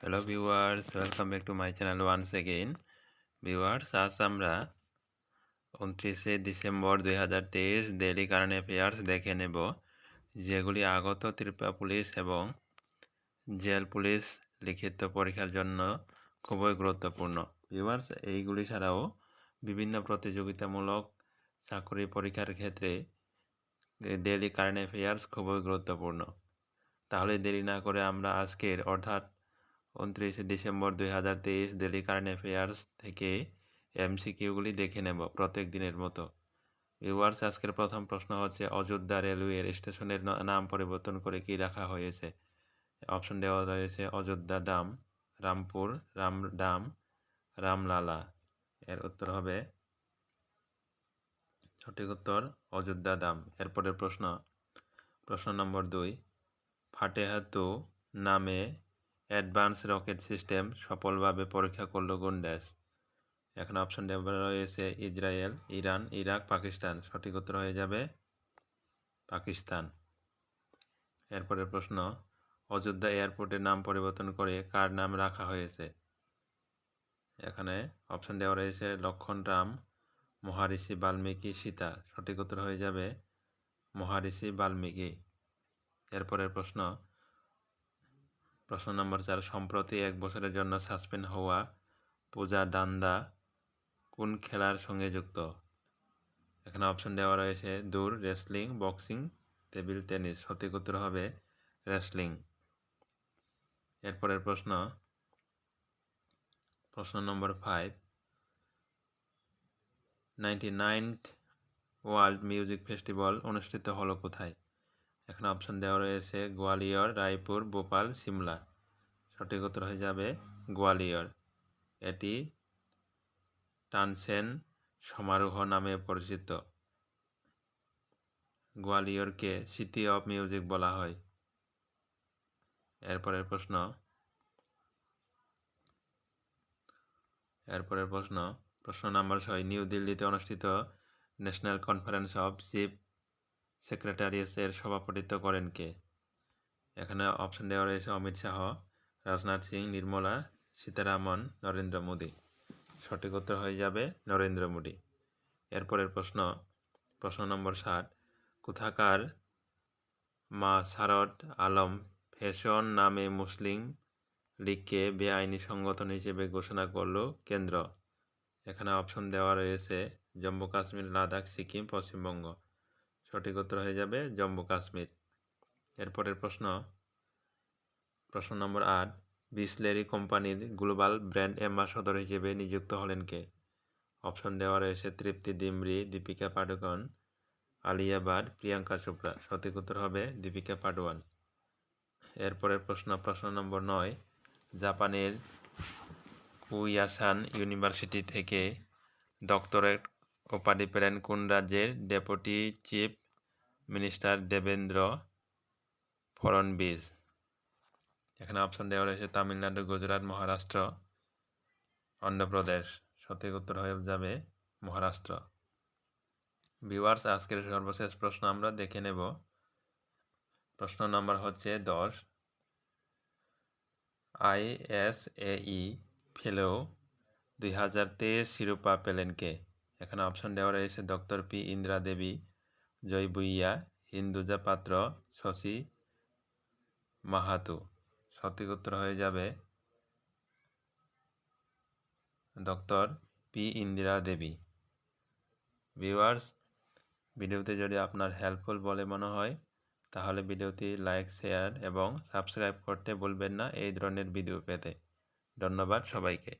Hello viewers welcome back to my channel once again viewers আজ আমরা উনত্রিশে December দুই হাজার তেইশ ডেলি কারেন্ট অ্যাফেয়ার্স দেখে নেব, যেগুলি আগত ত্রিপুরা পুলিশ এবং জেল পুলিশ লিখিত পরীক্ষার জন্য খুবই গুরুত্বপূর্ণ। ভিউয়ার্স এইগুলি ছাড়াও বিভিন্ন প্রতিযোগিতামূলক চাকরি পরীক্ষার ক্ষেত্রে ডেলি কারেন্ট অ্যাফেয়ার্স খুবই গুরুত্বপূর্ণ। তাহলে দেরি না করে আমরা আজকের অর্থাৎ উনত্রিশে ডিসেম্বর দুই হাজার তেইশ ডেলি কারেন্ট অ্যাফেয়ার্স থেকে এমসিকিউগুলি দেখে নেব প্রত্যেক দিনের মতো। ভিউয়ার্স, আজকের প্রথম প্রশ্ন হচ্ছে, অযোধ্যা রেলওয়ের স্টেশনের নাম পরিবর্তন করে কি রাখা হয়েছে? অপশন দেওয়া রয়েছে, অযোধ্যা দাম, রামপুর, রাম দাম, রামলালা। এর উত্তর হবে, সঠিক উত্তর, অযোধ্যা দাম। এরপরের প্রশ্ন প্রশ্ন নম্বর দুই ফাটেহাতু নামে অ্যাডভান্স রকেট সিস্টেম সফলভাবে পরীক্ষা করল কোন দেশ এখানে অপশন রয়েছে ইসরায়েল, ইরান, ইরাক, পাকিস্তান। সঠিক উত্তর হয়ে যাবে পাকিস্তান। এরপরের প্রশ্ন, অযোধ্যা এয়ারপোর্টের নাম পরিবর্তন করে কার নাম রাখা হয়েছে? এখানে অপশন দেওয়া রয়েছে লক্ষণ রাম মহারিষি বাল্মীকি সীতা। সঠিক উত্তর হয়ে যাবে মহারিষি বাল্মীকি। এরপরের প্রশ্ন প্রশ্ন নম্বর চার, সম্প্রতি এক বছরের জন্য সাসপেন্ড হওয়া পূজা ডান্দা কোন খেলার সঙ্গে যুক্ত? এখানে অপশন দেওয়া রয়েছে দূর রেসলিং বক্সিং টেবিল টেনিস সঠিক উত্তর হবে রেসলিং এরপরের প্রশ্ন। প্রশ্ন নম্বর five ninety ninth world music festival অনুষ্ঠিত হলো কোথায়? এখানে অপশন দেওয়া রয়েছে গোয়ালিয়র, রায়পুর, ভোপাল, সিমলা। সঠিক উত্তর হয়ে যাবে গোয়ালিয়র। এটি টানসেন সমারোহ নামে পরিচিত। গোয়ালিয়রকে সিটি অফ মিউজিক বলা হয়। এরপরের প্রশ্ন। এরপরের প্রশ্ন। প্রশ্ন নাম্বার ছয়, নিউ দিল্লিতে অনুষ্ঠিত ন্যাশনাল কনফারেন্স অফ চিফ সেক্রেটারিয়েসের সভাপতিত্ব করেন কে? এখানে অপশন দেওয়া রয়েছে অমিত শাহ, রাজনাথ সিং, নির্মলা সীতারামন, নরেন্দ্র মোদী। সঠিক উত্তর হয়ে যাবে নরেন্দ্র মোদী। এরপরের প্রশ্ন প্রশ্ন নম্বর ষাট কোথাকার মা শারদ আলম ফ্যাশন নামে মুসলিম লীগকে বেআইনি সংগঠন হিসেবে ঘোষণা করল কেন্দ্র? এখানে অপশন দেওয়া রয়েছে জম্মু কাশ্মীর, লাদাখ, সিকিম, পশ্চিমবঙ্গ। সঠিক উত্তর হয়ে যাবে জম্মু কাশ্মীর। এরপরের প্রশ্ন। প্রশ্ন নম্বর আট, বিসলেরি কোম্পানির গ্লোবাল ব্র্যান্ড অ্যাম্বাসডর হিসেবে নিযুক্ত হলেন কে? অপশন দেওয়া রয়েছে তৃপ্তি দিমরি দীপিকা পাডুকন, আলিয়া ভাট, প্রিয়াঙ্কা চোপড়া। সঠিক উত্তর হবে দীপিকা পাডুয়ান এরপরের প্রশ্ন প্রশ্ন নম্বর নয়, জাপানের কুইয়াসান ইউনিভার্সিটি থেকে ডক্টরেট উপাধি পেলেন কোন রাজ্যের deputy chief minister Devendra Fadnavis এখানে অপশন দেওয়া রয়েছে তামিলনাড়ু, গুজরাট, মহারাষ্ট্র অন্ধ্রপ্রদেশ সঠিক উত্তর হয়ে যাবে মহারাষ্ট্র। ভিউয়ার্স আজকের সর্বশেষ প্রশ্ন আমরা দেখে নেব। প্রশ্ন নাম্বার হচ্ছে দশ। আইএসএই ফেলো দুই হাজার তেইশ শিরোপা পেলেন কে? এখানে অপশন দেওয়া রয়েছে ডক্টর পি ইন্দ্রা দেবী। জয় বুইয়া হিন্দুজা পাত্র, শশী মাহাতু। সঠিক উত্তর হয়ে যাবে doctor P Indira Devi. Viewers, ভিডিওতে যদি আপনার হেল্পফুল বলে মনে হয়, তাহলে ভিডিওটি লাইক, শেয়ার এবং সাবস্ক্রাইব করতে ভুলবেন না এই ধরনের ভিডিও পেতে। ধন্যবাদ সবাইকে।